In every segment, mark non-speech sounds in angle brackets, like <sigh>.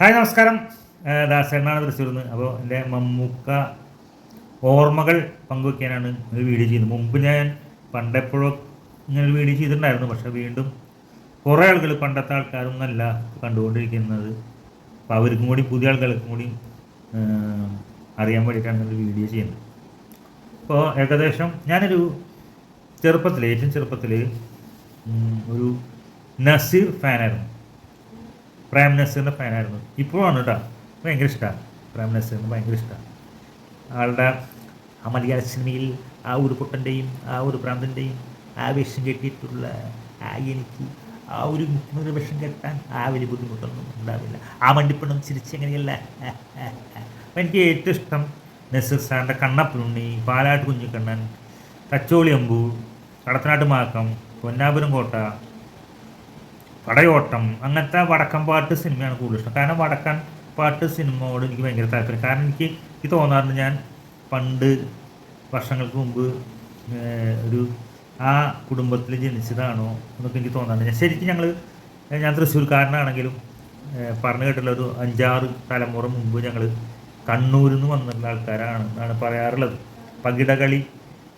Hi നമസ്കാരം. ദാസേണ്ണാണ് തൃശ്ശൂരിൽ നിന്ന് അപ്പോൾ എന്റെ മമ്മൂക്ക ഓർമ്മകൾ പങ്കുവയ്ക്കാനാണ് ഒരു വീഡിയോ ചെയ്യുന്നത്. മുമ്പ് ഞാൻ പണ്ടെപ്പോഴോ ഇങ്ങനെ ഒരു വീഡിയോ ചെയ്തിട്ടുണ്ടായിരുന്നു. പക്ഷേ വീണ്ടും കുറേ ആളുകൾ പണ്ടത്തെ ആൾക്കാരൊന്നല്ല കണ്ടുകൊണ്ടിരിക്കുന്നത്. അപ്പോൾ അവർക്കും കൂടി പുതിയ ആൾക്കാർക്കും കൂടി അറിയാൻ വേണ്ടിയിട്ടാണ് ഒരു വീഡിയോ ചെയ്യുന്നത്. അപ്പോൾ ഏകദേശം ഞാനൊരു ചെറുപ്പത്തിൽ ഏറ്റവും ചെറുപ്പത്തിൽ ഒരു നസീർ ഫാനായിരുന്നു. പ്രേം നസീറിന്റെ ഫാനായിരുന്നു ഇപ്പോഴാണ് കേട്ടോ ഭയങ്കര ഇഷ്ടമാണ് പ്രേം നസീറിന് ഭയങ്കര ഇഷ്ടമാണ് ആളുടെ ആ മലയാള സിനിമയിൽ ആ ഒരു പൊട്ടന്റെയും ആ ഒരു പ്രാന്തന്റെയും ആ വേഷം കെട്ടിയിട്ടുള്ള ആ എനിക്ക് ആ ഒരു മുഖ്യമന്ത്രി വേഷം കെട്ടാൻ ആ വലിയ ബുദ്ധിമുട്ടൊന്നും ഉണ്ടാവില്ല. ആ മണ്ടിപ്പണം ചിരിച്ചെങ്ങനെയല്ല എനിക്ക് ഏറ്റവും ഇഷ്ടം നസീർ സാറിന്റെ കണ്ണപ്പുണ്ണി പാലാട്ട് കുഞ്ഞിക്കണ്ണൻ തച്ചോളി അമ്പു കടത്തനാട്ട് മാക്കം പൊന്നാപുരം കോട്ട പടയോട്ടം. അങ്ങനത്തെ വടക്കൻ പാട്ട് സിനിമയാണ് കൂടുതൽ ഇഷ്ടം. കാരണം വടക്കൻ പാട്ട് സിനിമയോട് എനിക്ക് ഭയങ്കര താല്പര്യം. കാരണം എനിക്ക് എനിക്ക് തോന്നാറുണ്ട് ഞാൻ പണ്ട് വർഷങ്ങൾക്ക് മുമ്പ് ഒരു ആ കുടുംബത്തിൽ ജനിച്ചതാണോ എന്നൊക്കെ എനിക്ക് തോന്നാറുണ്ട്. ശരിക്കും ഞങ്ങൾ ഞാൻ തൃശ്ശൂർക്കാരനാണെങ്കിലും പറഞ്ഞു കേട്ടുള്ള ഒരു അഞ്ചാറ് തലമുറ മുമ്പ് ഞങ്ങൾ കണ്ണൂരിൽ നിന്ന് വന്നിട്ടുള്ള ആൾക്കാരാണ് എന്നാണ് പറയാറുള്ളത്. പകിടകളി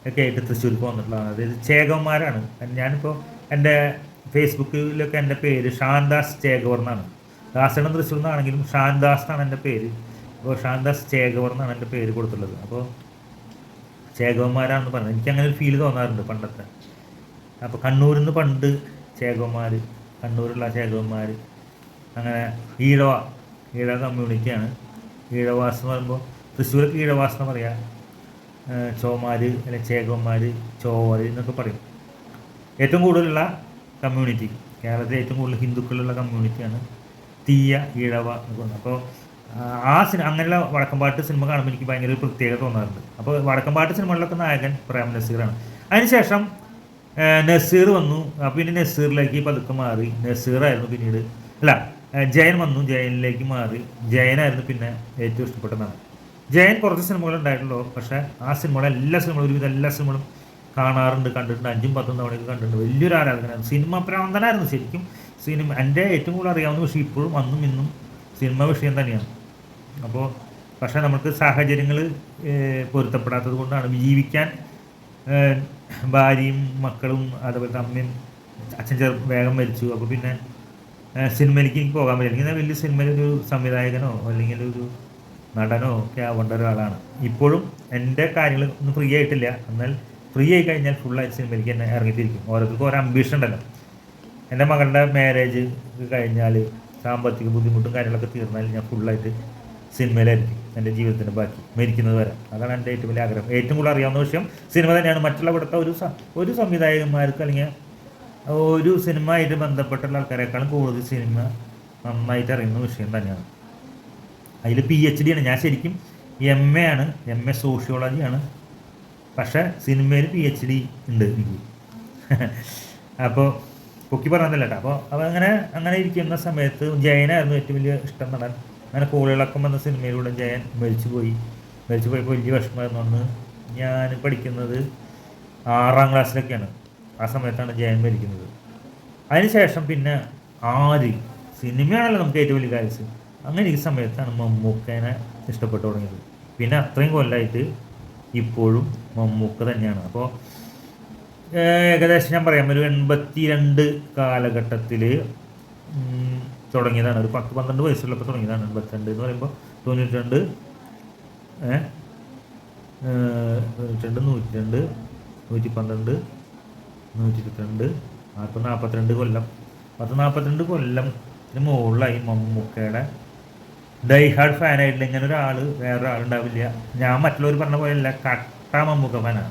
ഒക്കെ ആയിട്ട് തൃശ്ശൂർക്ക് വന്നിട്ടുള്ളതാണ്. അതായത് ചേകന്മാരാണ്. ഞാനിപ്പോൾ എന്റെ ഫേസ്ബുക്കിലൊക്കെ എന്റെ പേര് ഷാൻദാസ് ചേകവർ എന്നാണ് ദാസനം തൃശ്ശൂർ നിന്നാണെങ്കിലും ഷാൻദാസ് എന്നാണ് എന്റെ പേര്. അപ്പോൾ ഷാൻദാസ് ചേകവർ എന്നാണ് എന്റെ പേര് കൊടുത്തുള്ളത്. അപ്പോൾ ചേകവന്മാരാണെന്ന് പറഞ്ഞത് എനിക്കങ്ങനെ ഒരു ഫീൽ തോന്നാറുണ്ട് പണ്ടത്തെ അപ്പോൾ കണ്ണൂരിൽ നിന്ന് പണ്ട് ചേകവന്മാർ കണ്ണൂരുള്ള ചേകവന്മാർ അങ്ങനെ ഈഴവ ഈഴവ കമ്മ്യൂണിറ്റിയാണ്. ഈഴവാസ് എന്ന് പറയുമ്പോൾ തൃശ്ശൂരൊക്കെ ഈഴവാസ് എന്ന് പറയാം ചോമാർ അല്ലെങ്കിൽ ചേകവന്മാർ ചോവർ എന്നൊക്കെ പറയും. ഏറ്റവും കൂടുതലുള്ള കമ്മ്യൂണിറ്റി കേരളത്തിലെ ഏറ്റവും കൂടുതൽ ഹിന്ദുക്കളുള്ള കമ്മ്യൂണിറ്റിയാണ് തീയ ഈഴവ എന്നൊക്കെ. അപ്പോൾ ആ സിനിമ അങ്ങനെയുള്ള വടക്കമ്പാട്ട് സിനിമ കാണുമ്പോൾ എനിക്ക് ഭയങ്കര ഒരു പ്രത്യേകത തോന്നാറുണ്ട്. അപ്പോൾ വടക്കമ്പാട്ട് സിനിമകളിലൊക്കെ നായകൻ പ്രേം നസീറാണ്. അതിനുശേഷം നസീർ വന്നു. അപ്പോൾ പിന്നെ നസീറിലേക്ക് പതുക്കെ മാറി. നസീറായിരുന്നു പിന്നീട്. അല്ല ജയൻ വന്നു. ജയനിലേക്ക് മാറി. ജയനായിരുന്നു പിന്നെ ഏറ്റവും ഇഷ്ടപ്പെട്ടതാണ് ജയൻ കുറച്ച് സിനിമകൾ ഉണ്ടായിട്ടുള്ളൂ. പക്ഷേ ആ സിനിമകൾ എല്ലാ സിനിമകളും ഒരുവിധം എല്ലാ സിനിമകളും കാണാറുണ്ട് കണ്ടിട്ടുണ്ട്. അഞ്ചും പത്തും തവണയൊക്കെ കണ്ടിട്ടുണ്ട്. വലിയൊരു ആരാധകനായിരുന്നു സിനിമ പ്രാന്തനായിരുന്നു ശരിക്കും. സിനിമ എന്റെ ഏറ്റവും കൂടുതൽ അറിയാവുന്ന പക്ഷേ ഇപ്പോഴും അന്നും ഇന്നും സിനിമ വിഷയം തന്നെയാണ്. അപ്പോൾ പക്ഷേ നമുക്ക് സാഹചര്യങ്ങൾ പൊരുത്തപ്പെടാത്തത് കൊണ്ടാണ്. ജീവിക്കാൻ ഭാര്യയും മക്കളും അതുപോലെ അമ്മയും അച്ഛൻ ചെറു വേഗം മരിച്ചു. അപ്പോൾ പിന്നെ സിനിമയിലേക്ക് എനിക്ക് പോകാൻ പറ്റില്ല. എനിക്ക് വലിയ സിനിമയിലൊരു സംവിധായകനോ അല്ലെങ്കിൽ ഒരു നടനോ ഒക്കെ ആവേണ്ട ഒരാളാണ്. ഇപ്പോഴും എന്റെ കാര്യങ്ങൾ ഒന്നും ഫ്രീ ആയിട്ടില്ല. എന്നാൽ ഫ്രീ ആയി കഴിഞ്ഞാൽ ഫുൾ ഫുള്ളായിട്ട് സിനിമയിലേക്ക് തന്നെ ഇറങ്ങിത്തിരിക്കും. ഓരോരുത്തർക്കും ഓരോ അംബീഷൻ ഉണ്ടല്ലോ. എന്റെ മകളുടെ മാരേജ് കഴിഞ്ഞാൽ സാമ്പത്തിക ബുദ്ധിമുട്ടും കാര്യങ്ങളൊക്കെ തീർന്നാൽ ഞാൻ ഫുള്ളായിട്ട് സിനിമയിലായിരിക്കും എന്റെ ജീവിതത്തിന്റെ ബാക്കി മരിക്കുന്നത് വരെ. അതാണ് എന്റെ ഏറ്റവും വലിയ ആഗ്രഹം. ഏറ്റവും കൂടുതൽ അറിയാവുന്ന വിഷയം സിനിമ തന്നെയാണ്. മറ്റുള്ള ഇവിടുത്തെ ഒരു ഒരു സംവിധായകന്മാർക്ക് അല്ലെങ്കിൽ ഒരു സിനിമയായിട്ട് ബന്ധപ്പെട്ടുള്ള ആൾക്കാരെക്കാളും കൂടുതൽ സിനിമ നന്നായിട്ട് അറിയുന്ന വിഷയം തന്നെയാണ്. അതിൽ പി എച്ച് ഡി ആണ്. ഞാൻ ശരിക്കും എം എ ആണ്. എം എ സോഷ്യോളജിയാണ് പക്ഷേ സിനിമയിൽ പി എച്ച് ഡി ഉണ്ട് എനിക്ക്. <laughs> അപ്പോൾ പൊക്കി പറഞ്ഞതല്ല കേട്ടോ. അപ്പോൾ അപ്പോൾ അങ്ങനെ അങ്ങനെ ഇരിക്കുന്ന സമയത്ത് ജയനായിരുന്നു ഏറ്റവും വലിയ ഇഷ്ടം നടൻ. അങ്ങനെ കോളിളക്കം എന്ന സിനിമയിലൂടെ ജയൻ മരിച്ചു പോയി. മരിച്ചു പോയപ്പോൾ വലിയ വിഷമമായിരുന്നു. അന്ന് ഞാൻ പഠിക്കുന്നത് ആറാം ക്ലാസ്സിലൊക്കെയാണ്. ആ സമയത്താണ് ജയൻ മരിക്കുന്നത്. അതിനുശേഷം പിന്നെ ആര് സിനിമയാണല്ലോ നമുക്ക് ഏറ്റവും വലിയ കാര്യം അങ്ങനെ ഈ സമയത്താണ് മമ്മൂക്കേനെ ഇഷ്ടപ്പെട്ടു തുടങ്ങിയത്. പിന്നെ അത്രയും കൊല്ലമായിട്ട് ഇപ്പോഴും മമ്മൂക്ക തന്നെയാണ്. അപ്പോൾ ഏകദേശം ഞാൻ പറയാം. ഒരു എൺപത്തി രണ്ട് കാലഘട്ടത്തിൽ തുടങ്ങിയതാണ്. ഒരു പത്ത് പന്ത്രണ്ട് വയസ്സുള്ളപ്പോൾ തുടങ്ങിയതാണ് എൺപത്തിരണ്ട് എന്ന് പറയുമ്പോൾ തൊണ്ണൂറ്റി രണ്ട് തൊണ്ണൂറ്റി രണ്ട് നൂറ്റി രണ്ട് നൂറ്റി പന്ത്രണ്ട് നൂറ്റി ഇരുപത്തിരണ്ട് നാൽപ്പത് നാൽപ്പത്തിരണ്ട് കൊല്ലം പത്ത് നാൽപ്പത്തിരണ്ട് കൊല്ലത്തിന് മുകളിലായി മമ്മൂക്കയുടെ ഡൈ ഹാർഡ് ഫാനായിട്ടില്ല ഇങ്ങനെ ഒരാൾ വേറൊരാളുണ്ടാവില്ല. ഞാൻ മറ്റുള്ളവർ പറഞ്ഞ പോലെയല്ല. കട്ട ഫാനാണ്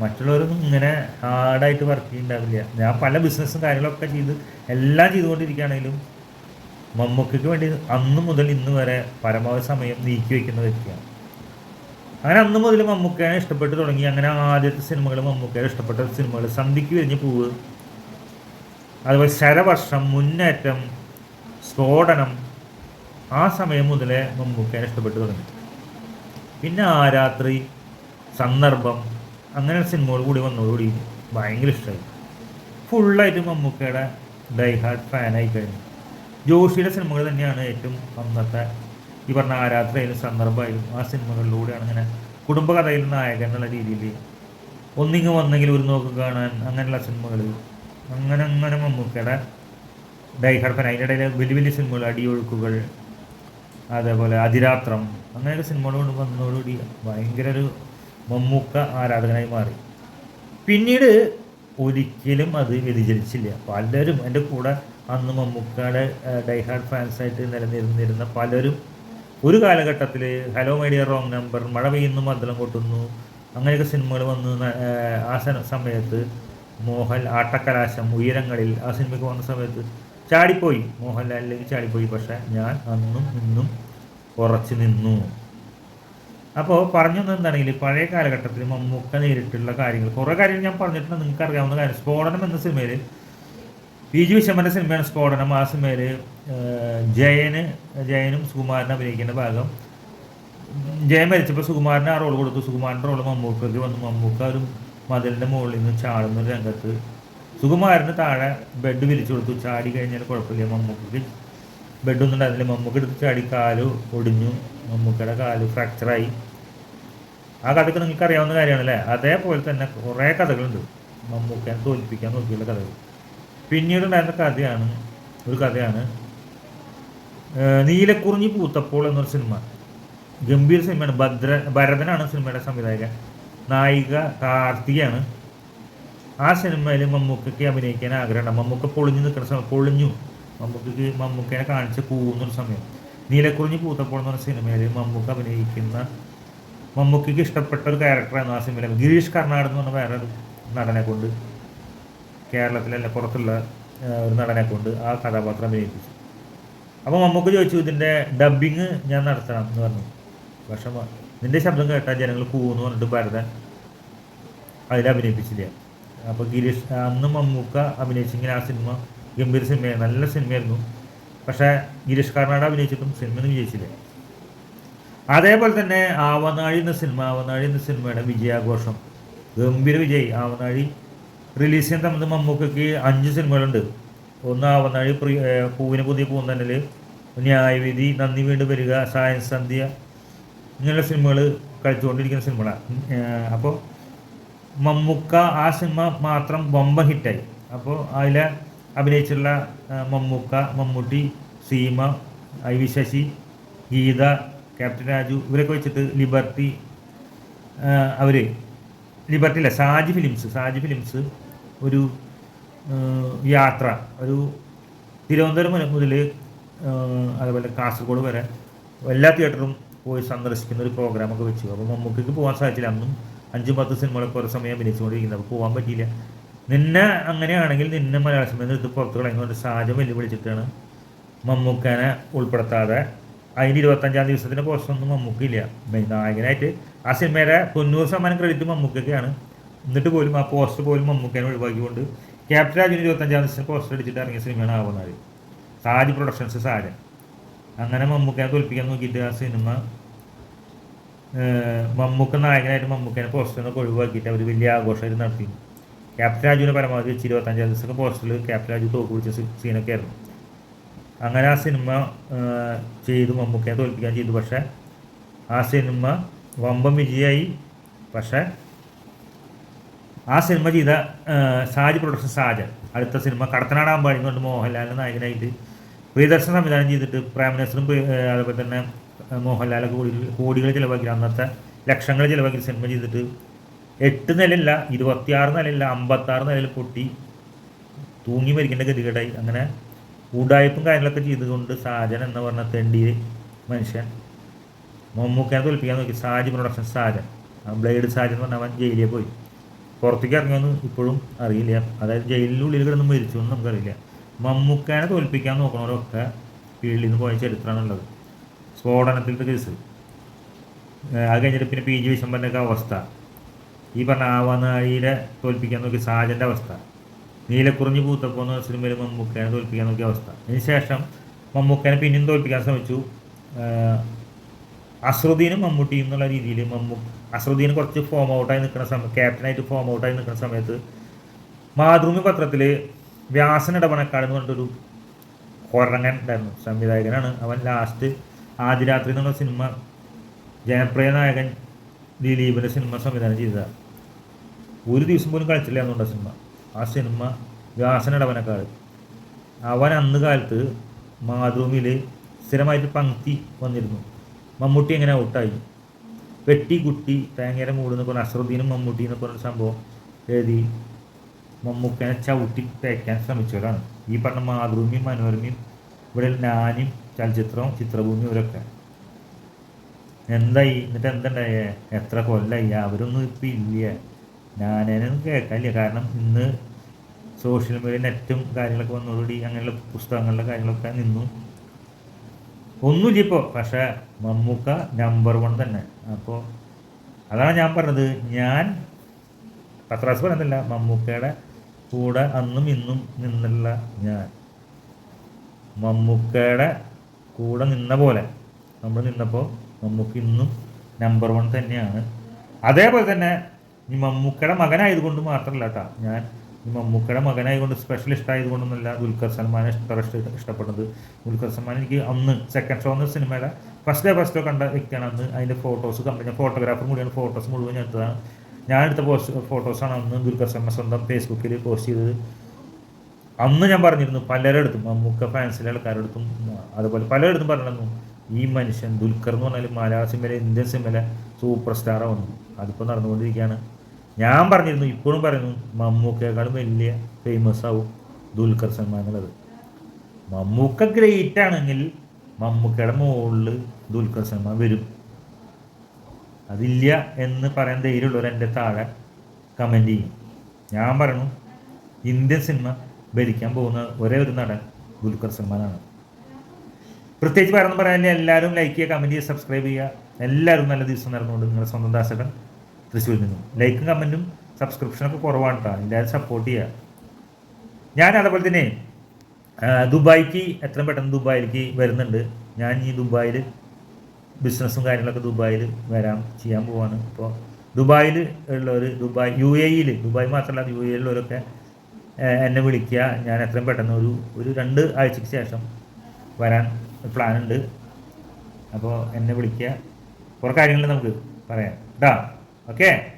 മറ്റുള്ളവരൊന്നും ഇങ്ങനെ ഹാർഡായിട്ട് വർക്ക് ചെയ്യുന്നുണ്ടാവില്ല ഞാൻ പല ബിസിനസ്സും കാര്യങ്ങളൊക്കെ ചെയ്ത് എല്ലാം ചെയ്തുകൊണ്ടിരിക്കുകയാണെങ്കിലും മമ്മൂക്കയ്ക്ക് വേണ്ടി അന്ന് മുതൽ ഇന്ന് വരെ പരമാവധി സമയം നീക്കി വയ്ക്കുന്ന വ്യക്തിയാണ്. അങ്ങനെ അന്ന് മുതൽ മമ്മൂക്കയെ ഇഷ്ടപ്പെട്ട് തുടങ്ങി. അങ്ങനെ ആദ്യത്തെ സിനിമകൾ മമ്മൂക്കയെ ഇഷ്ടപ്പെട്ട സിനിമകൾ സന്ധിക്ക് വിരിഞ്ഞ് പൂവ് അതുപോലെ ശരവർഷം മുന്നേറ്റം സ്ഫോടനം ആ സമയം മുതലേ മമ്മൂക്കയെ ഇഷ്ടപ്പെട്ട് തുടങ്ങി. പിന്നെ ആരാത്രി സന്ദർഭം അങ്ങനെ സിനിമകൾ കൂടി വന്നതോടുകൂടി ഭയങ്കര ഇഷ്ടമായി ഫുള്ളായിട്ട് മമ്മൂക്കയുടെ ഡൈ ഹാർട്ട് ഫാനായി കഴിഞ്ഞു. ജോഷിയുടെ സിനിമകൾ തന്നെയാണ് ഏറ്റവും അന്നത്തെ ഈ പറഞ്ഞ ആരാധനയിലും സന്ദർഭമായാലും ആ സിനിമകളിലൂടെയാണ് ഇങ്ങനെ കുടുംബകഥയിൽ നായകൻ എന്നുള്ള രീതിയിൽ ഒന്നിങ്ങ് വന്നെങ്കിൽ ഒരു നോക്ക് കാണാൻ അങ്ങനെയുള്ള സിനിമകൾ അങ്ങനെ അങ്ങനെ മമ്മൂക്കയുടെ ഫാൻ അതിന്റെ ഇടയിൽ വലിയ വലിയ സിനിമകൾ അടിയൊഴുക്കുകൾ അതേപോലെ അതിരാത്രം അങ്ങനെയൊക്കെ സിനിമകൾ കൊണ്ട് വന്നതോടുകൂടി ഭയങ്കര ഒരു മമ്മൂക്ക ആരാധകനായി മാറി. പിന്നീട് ഒരിക്കലും അത് വ്യതിചലിച്ചില്ല. പലരും എന്റെ കൂടെ അന്ന് മമ്മൂക്കയുടെ ഡൈഹാർഡ് ഫാൻസായിട്ട് നിലനിന്നിരുന്ന പലരും ഒരു കാലഘട്ടത്തിൽ hello my dear wrong number മഴ പെയ്യുന്നു മദ്ദളം കൊട്ടുന്നു അങ്ങനെയൊക്കെ സിനിമകൾ വന്ന് ആ സമയത്ത് മോഹൻ ആട്ടക്കലാശം ഉയരങ്ങളിൽ ആ സിനിമയ്ക്ക് വന്ന സമയത്ത് ചാടിപ്പോയി. മോഹൻലാലിലേക്ക് ചാടിപ്പോയി. പക്ഷേ ഞാൻ അന്നും ഇന്നും ഉറച്ചു നിന്നു. അപ്പോൾ പറഞ്ഞു എന്താണെങ്കിൽ പഴയ കാലഘട്ടത്തിൽ മമ്മൂക്ക നേരിട്ടുള്ള കാര്യങ്ങൾ കുറേ കാര്യങ്ങൾ ഞാൻ പറഞ്ഞിട്ടുണ്ട് നിങ്ങൾക്ക് അറിയാവുന്ന കാര്യം. സ്ഫോടനം എന്ന സിനിമയിൽ ബിജു ജി സിനിമയാണ് സ്ഫോടനം. ആ സിനിമയിൽ ജയന് ജയനും സുകുമാരനും അഭിനയിക്കുന്ന ഭാഗം. ജയൻ മരിച്ചപ്പോൾ സുകുമാരന് ആ റോൾ കൊടുത്തു. സുകുമാരന്റെ റോൾ മമ്മൂക്കയ്ക്ക് വന്നു. മമ്മൂക്ക ഒരു മതിലിന്റെ മുകളിൽ നിന്ന് ചാടുന്ന ഒരു രംഗത്ത് സുകുമാരന് താഴെ ബെഡ് വിരിച്ചു കൊടുത്തു. ചാടി കഴിഞ്ഞാൽ കുഴപ്പമില്ല. മമ്മൂക്കയ്ക്ക് ബെഡൊന്നും ഉണ്ടായിരുന്നില്ല. മമ്മൂക്ക എടുത്ത് ചാടി കാൽ ഒടിഞ്ഞു. മമ്മൂക്കയുടെ കാൽ ഫ്രാക്ചറായി ആ കഥക്ക് നിങ്ങൾക്ക് അറിയാവുന്ന കാര്യമാണല്ലേ? അതേപോലെ തന്നെ കുറേ കഥകളുണ്ട്. മമ്മൂക്കനെ തോൽപ്പിക്കാൻ നോക്കിയുള്ള കഥകൾ. പിന്നീട് ഉണ്ടായിരുന്ന കഥയാണ് ഒരു കഥയാണ് നീലക്കുറിഞ്ഞി പൂത്തപ്പോൾ എന്നൊരു സിനിമ. ഗംഭീര സിനിമയാണ്. ഭദ്ര ഭരതനാണ് സിനിമയുടെ സംവിധായകൻ. നായിക കാർത്തികയാണ്. ആ സിനിമയിൽ മമ്മൂക്കയ്ക്ക് അഭിനയിക്കാൻ ആഗ്രഹമുണ്ട്. മമ്മൂക്ക പൊളിഞ്ഞു നിൽക്കുന്ന സമയം പൊളിഞ്ഞു. മമ്മൂക്കയ്ക്ക് മമ്മൂക്കനെ കാണിച്ച് പോകുന്നൊരു സമയം. നീലക്കുറിഞ്ഞി പൂത്തപ്പോൾ എന്ന് പറഞ്ഞ സിനിമയിൽ മമ്മൂക്ക അഭിനയിക്കുന്ന മമ്മൂക്കിക്ക് ഇഷ്ടപ്പെട്ട ഒരു ക്യാരക്ടറാണ് ആ സിനിമയിൽ ഗിരീഷ് കർണാട് എന്ന് പറഞ്ഞ വേറൊരു നടനെ കൊണ്ട് കേരളത്തിലല്ല പുറത്തുള്ള ഒരു നടനെ കൊണ്ട് ആ കഥാപാത്രം അഭിനയിപ്പിച്ചു. അപ്പോൾ മമ്മൂക്ക് ചോദിച്ചു ഇതിന്റെ ഡബ്ബിങ് ഞാൻ നടത്തണം എന്ന് പറഞ്ഞു. പക്ഷെ നിന്റെ ശബ്ദം കേട്ടാൽ ജനങ്ങൾ പോകുമെന്ന് പറഞ്ഞിട്ട് ഭരതൻ അതിൽ അഭിനയിപ്പിച്ചില്ല. അപ്പോൾ ഗിരീഷ് അന്ന് മമ്മൂക്ക അഭിനയിച്ചെങ്കിൽ ആ സിനിമ ഗംഭീര സിനിമയാണ് നല്ല സിനിമയായിരുന്നു. പക്ഷേ ഗിരീഷ് കാർണാട് അഭിനയിച്ചിട്ടും സിനിമ ഒന്നും വിജയിച്ചില്ല. അതേപോലെ തന്നെ ആവനാഴി എന്ന സിനിമ ആവനാഴി എന്ന സിനിമയുടെ വിജയാഘോഷം. ഗംഭീര വിജയ്. ആവനാഴി റിലീസ് ചെയ്യാൻ തമ്മിൽ മമ്മൂക്കയ്ക്ക് അഞ്ച് സിനിമകളുണ്ട്. ഒന്ന് ആവനാഴി പൂവിന് പുതിയ പൂന്തന്നൽ ന്യായവിധി നന്ദി വീണ്ടും വരിക സയൻസ് സന്ധ്യ ഇങ്ങനെയുള്ള സിനിമകൾ കളിച്ചുകൊണ്ടിരിക്കുന്ന സിനിമകളാണ് അപ്പോൾ മമ്മൂക്ക ആ സിനിമ മാത്രം ബൊമ്പ ഹിറ്റായി. അപ്പോൾ അതിൽ അഭിനയിച്ചിട്ടുള്ള Mammukka Mammootty Seema I V Sasi Geetha captain Raju ഇവരൊക്കെ വെച്ചിട്ട് ലിബർട്ടി അവർ ലിബർട്ടി അല്ല സാജി ഫിലിംസ് സാജി ഫിലിംസ് ഒരു യാത്ര ഒരു തിരുവനന്തപുരം മുതൽ മുതൽ അതുപോലെ കാസർഗോഡ് വരെ എല്ലാ തിയേറ്ററും പോയി സന്ദർശിക്കുന്ന ഒരു പ്രോഗ്രാമൊക്കെ വെച്ചു. അപ്പോൾ മമ്മൂക്കയ്ക്ക് പോകാൻ സാധിച്ചില്ല. അന്നും അഞ്ചും പത്ത് സിനിമകളൊക്കെ ഓരോ സമയം അഭിനയിച്ചുകൊണ്ടിരിക്കുന്നത് അപ്പോൾ പോകാൻ പറ്റിയില്ല. നിന്നെ അങ്ങനെയാണെങ്കിൽ നിന്നെ മലയാള സിനിമയിൽ നിന്ന് എടുത്ത് പുറത്ത് ഒരു സാഹചര്യം വെല്ലുവിളിച്ചിട്ടാണ് മമ്മൂക്കനെ ഉൾപ്പെടുത്താതെ. അതിന് ഇരുപത്തഞ്ചാം ദിവസത്തിന്റെ പോസ്റ്ററൊന്നും മമ്മൂക്കില്ല. നായകനായിട്ട് ആ സിനിമയുടെ തൊണ്ണൂറ് ശതമാനം ക്രെഡിറ്റ് മമ്മൂക്കൊക്കെയാണ്. എന്നിട്ട് പോലും ആ പോസ്റ്റർ പോലും മമ്മൂക്കനെ ഒഴിവാക്കിക്കൊണ്ട് ക്യാപ്റ്റൻ രാജുവിന് ഇരുപത്തഞ്ചാം ദിവസത്തിന് പോസ്റ്റർ അടിച്ചിട്ട് ഇറങ്ങിയ സിനിമയാണ് ആവുന്നത് സാജ് പ്രൊഡക്ഷൻസ് സാജൻ. അങ്ങനെ മമ്മൂക്കനെ തോൽപ്പിക്കാൻ നോക്കിയിട്ട് ആ സിനിമ മമ്മൂക്ക നായകനായിട്ട് മമ്മൂക്കനെ പോസ്റ്റർ ഒഴിവാക്കിയിട്ട് അവർ വലിയ ആഘോഷമായിട്ട് നടത്തി ക്യാപ്റ്റൻ രാജുവിനെ പരമാവധി വെച്ച് ഇരുപത്തഞ്ചാം ദിവസമൊക്കെ പോസ്റ്ററിൽ ക്യാപ്റ്റൻ രാജു തോക്ക് പിടിച്ച സീനൊക്കെ ആയിരുന്നു അങ്ങനെ ആ സിനിമ ചെയ്തു മമ്മൂക്കയെ തോൽപ്പിക്കാൻ ചെയ്തു. പക്ഷേ ആ സിനിമ വമ്പം വിജയമായി പക്ഷേ ആ സിനിമ ചെയ്ത സാജ് പ്രൊഡക്ഷൻ സാജൻ അടുത്ത സിനിമ കടത്തനാടാമ്പാടി കൊണ്ട് മോഹൻലാലിന്റെ നായകനായിട്ട് പ്രിയദർശൻ സംവിധാനം ചെയ്തിട്ട് പ്രേമനസറും മിനിസ്റ്ററും അതുപോലെ തന്നെ മോഹൻലാലൊക്കെ കൂടി കോടികൾ ചിലവാക്കി. അന്നത്തെ ലക്ഷങ്ങൾ ചിലവാക്കി സിനിമ ചെയ്തിട്ട് എട്ട് നിലയില്ല ഇരുപത്തിയാറ് നിലയില്ല അമ്പത്താറ് നിലയിൽ പൊട്ടി തൂങ്ങി മരിക്കേണ്ട ഗതികേടായി. അങ്ങനെ ഉടായ്പും കാര്യങ്ങളൊക്കെ ചെയ്തുകൊണ്ട് സാജൻ എന്ന് പറഞ്ഞ തെണ്ടി മനുഷ്യൻ മമ്മൂക്കനെ തോൽപ്പിക്കാൻ നോക്കി. സാജി പ്രൊഡക്ഷൻ സാജൻ. ബ്ലേഡ് സാജൻ എന്ന് പറഞ്ഞാൽ അവൻ ജയിലിൽ പോയി. പുറത്തേക്ക് ഇറങ്ങിയൊന്നും ഇപ്പോഴും അറിയില്ല. അതായത് ജയിലിനുള്ളിൽ കിടന്ന് മരിച്ചു എന്ന് നമുക്കറിയില്ല. മമ്മൂക്കാനെ തോൽപ്പിക്കാൻ നോക്കണവരൊക്കെ ഫീൽഡിൽ നിന്ന് പോയ ചരിത്രമാണുള്ളത്. സ്ഫോടനത്തിന്റെ കേസ്. അത് കഴിഞ്ഞിട്ട് പിന്നെ പി ജി വിശംബരന്റെ ഒക്കെ അവസ്ഥ. ഈ പറഞ്ഞ ആവാനായിരെ തോൽപ്പിക്കാൻ നോക്കിയ സാജന്റെ അവസ്ഥ. നീലക്കുറിഞ്ഞി പൂത്തപ്പോൾ എന്ന സിനിമയിൽ മമ്മൂക്കനെ തോൽപ്പിക്കാൻ നോക്കിയ അവസ്ഥ. അതിനുശേഷം മമ്മൂക്കനെ പിന്നെയും തോൽപ്പിക്കാൻ ശ്രമിച്ചു. അസ്രുദ്ദീനും മമ്മൂട്ടിയും എന്നുള്ള രീതിയിൽ മമ്മൂ അസ്രുദ്ദീൻ കുറച്ച് ഫോം ഔട്ടായി നിൽക്കുന്ന സമയം ക്യാപ്റ്റനായിട്ട് ഫോം ഔട്ടായി നിൽക്കുന്ന സമയത്ത് മാതൃഭൂമി പത്രത്തിൽ വ്യാസൻ ഇടപണക്കാട് എന്ന് പറഞ്ഞിട്ടൊരു കൊറങ്ങൻ ഉണ്ടായിരുന്നു. സംവിധായകനാണ്. അവൻ ലാസ്റ്റ് ആദ്യ രാത്രി എന്നുള്ള സിനിമ ജനപ്രിയ നായകൻ ദിലീപിന്റെ സിനിമ സംവിധാനം ചെയ്തതാണ്. ഒരു ദിവസം പോലും കളിച്ചില്ല എന്നുണ്ട് സിനിമ. ആ സിനിമ വ്യാസനടവനക്കാർ അവൻ അന്ന് കാലത്ത് മാതൃഭൂമിയിൽ സ്ഥിരമായിട്ട് പങ്ക്തി വന്നിരുന്നു. മമ്മൂട്ടി എങ്ങനെ ഔട്ടായി? വെട്ടി കുട്ടി തേങ്ങയുടെ മൂടുന്ന പറഞ്ഞ അസറുദ്ദീനും മമ്മൂട്ടി എന്ന് പറഞ്ഞ സംഭവം എഴുതി മമ്മൂക്കനെ ചവിട്ടി തേക്കാൻ ശ്രമിച്ചവരാണ്. ഈ പറഞ്ഞ മാതൃഭൂമിയും മനോരമയും ഇവിടെ ഞാനും ചലച്ചിത്രവും ചിത്രഭൂമിയും ഇവരൊക്കെ. എന്തായി? എന്നിട്ട് എന്തുണ്ടായേ? എത്ര കൊല്ലായി? അവരൊന്നും ഇപ്പം ഇല്ല? ഞാനേനൊന്നും കേൾക്കാനില്ല. കാരണം ഇന്ന് സോഷ്യൽ മീഡിയ നെറ്റും കാര്യങ്ങളൊക്കെ വന്നതോടുകൂടി അങ്ങനെയുള്ള പുസ്തകങ്ങളുടെ കാര്യങ്ങളൊക്കെ നിന്നു. ഒന്നുമില്ല ഇപ്പോൾ പക്ഷെ മമ്മൂക്ക നമ്പർ വൺ തന്നെ. അപ്പോൾ അതാണ് ഞാൻ പറഞ്ഞത്. ഞാൻ പത്രാസ് പറയുന്നില്ല മമ്മൂക്കയുടെ കൂടെ അന്നും ഇന്നും നിന്നുള്ള ഞാൻ. മമ്മൂക്കയുടെ കൂടെ നിന്ന പോലെ നമ്മൾ നിന്നപ്പോൾ മമ്മൂക്ക ഇന്നും നമ്പർ വൺ തന്നെയാണ്. അതേപോലെ തന്നെ ഈ മമ്മൂക്കയുടെ മകനായതുകൊണ്ട് മാത്രമല്ല കേട്ടോ ഞാൻ മമ്മൂക്കയുടെ മകനായതുകൊണ്ട് സ്പെഷ്യൽ ആയതുകൊണ്ടൊന്നുമല്ല ദുൽഖർ സൽമാനെ ഇഷ്ട- ഇഷ്ടപ്പെടുന്നത്. ദുൽഖർ സൽമാൻ എനിക്ക് അന്ന് സെക്കൻഡ് ഷോ എന്ന സിനിമയുടെ ഫസ്റ്റ് ഡേ ഫസ്റ്റ് കണ്ട വ്യക്തിയാണ് അന്ന് അതിന്റെ ഫോട്ടോസ് കമ്പനി ഫോട്ടോഗ്രാഫർ കൂടിയാണ്. ഫോട്ടോസ് മുഴുവൻ എടുത്തതാണ്. ഞാൻ എടുത്ത പോസ്റ്റ് ഫോട്ടോസാണ് അന്ന് ദുൽഖർ സൽമാൻ സ്വന്തം ഫേസ്ബുക്കിൽ പോസ്റ്റ് ചെയ്തത്. അന്ന് ഞാൻ പറഞ്ഞിരുന്നു പലരിടത്തും മമ്മൂക്ക ഫാൻസിലെ ആൾക്കാരടുത്തും അതുപോലെ പലരിടത്തും പറഞ്ഞിരുന്നു ഈ മനുഷ്യൻ ദുൽഖർ എന്ന് പറഞ്ഞാൽ മലയാള സിനിമയിലെ ഇന്ത്യൻ സിനിമയിലെ സൂപ്പർ സ്റ്റാറാണ് അതിപ്പോൾ നടന്നുകൊണ്ടിരിക്കുകയാണ്. ഞാൻ പറഞ്ഞിരുന്നു ഇപ്പോഴും പറയുന്നു മമ്മൂക്കയെക്കാളും വലിയ ഫേമസ് ആവും ദുൽഖർ സൽമാൻ എന്നുള്ളത്. മമ്മൂക്ക ഗ്രേറ്റ് ആണെങ്കിൽ മമ്മൂക്കയുടെ മുകളിൽ ദുൽഖർ സൽമാൻ വരും. അതില്ല എന്ന് പറയാൻ ധൈര്യമുള്ളവർ എന്റെ താഴെ കമന്റ് ചെയ്യും. ഞാൻ പറഞ്ഞു ഇന്ത്യൻ സിനിമ ഭരിക്കാൻ പോകുന്ന ഒരേ ഒരു നടൻ ദുൽഖർ സൽമാനാണ് പ്രത്യേകിച്ച് പറഞ്ഞു പറയാനില്ല. എല്ലാവരും ലൈക്ക് ചെയ്യുക കമന്റ് ചെയ്യുക സബ്സ്ക്രൈബ് ചെയ്യുക. എല്ലാവരും നല്ല ദിവസം നടന്നുകൊണ്ട് നിങ്ങളുടെ സ്വന്തം ദാസകൻ തൃശ്ശൂരിൽ നിന്നും. ലൈക്കും കമന്റും സബ്സ്ക്രിപ്ഷനൊക്കെ കുറവാണ് കേട്ടോ എല്ലാവരും സപ്പോർട്ട് ചെയ്യുക ഞാൻ അതേപോലെ തന്നെ ദുബായിക്ക് എത്രയും പെട്ടെന്ന് ദുബായിലേക്ക് വരുന്നുണ്ട്. ഞാൻ ഈ ദുബായിൽ ബിസിനസ്സും കാര്യങ്ങളൊക്കെ ദുബായിൽ വരാൻ ചെയ്യാൻ പോവാണ്. ഇപ്പോൾ ദുബായിൽ ഉള്ളവർ ദുബായ് യു എ ഇയിൽ ദുബായ് മാത്രമല്ല യു എ ഉള്ളവരൊക്കെ എന്നെ വിളിക്കുക. ഞാൻ എത്രയും പെട്ടെന്ന് ഒരു ഒരു രണ്ട് ആഴ്ചയ്ക്ക് ശേഷം വരാൻ പ്ലാനുണ്ട് അപ്പോൾ എന്നെ വിളിക്കുക. കുറേ കാര്യങ്ങൾ നമുക്ക് പറയാം. കേട്ടോ okay.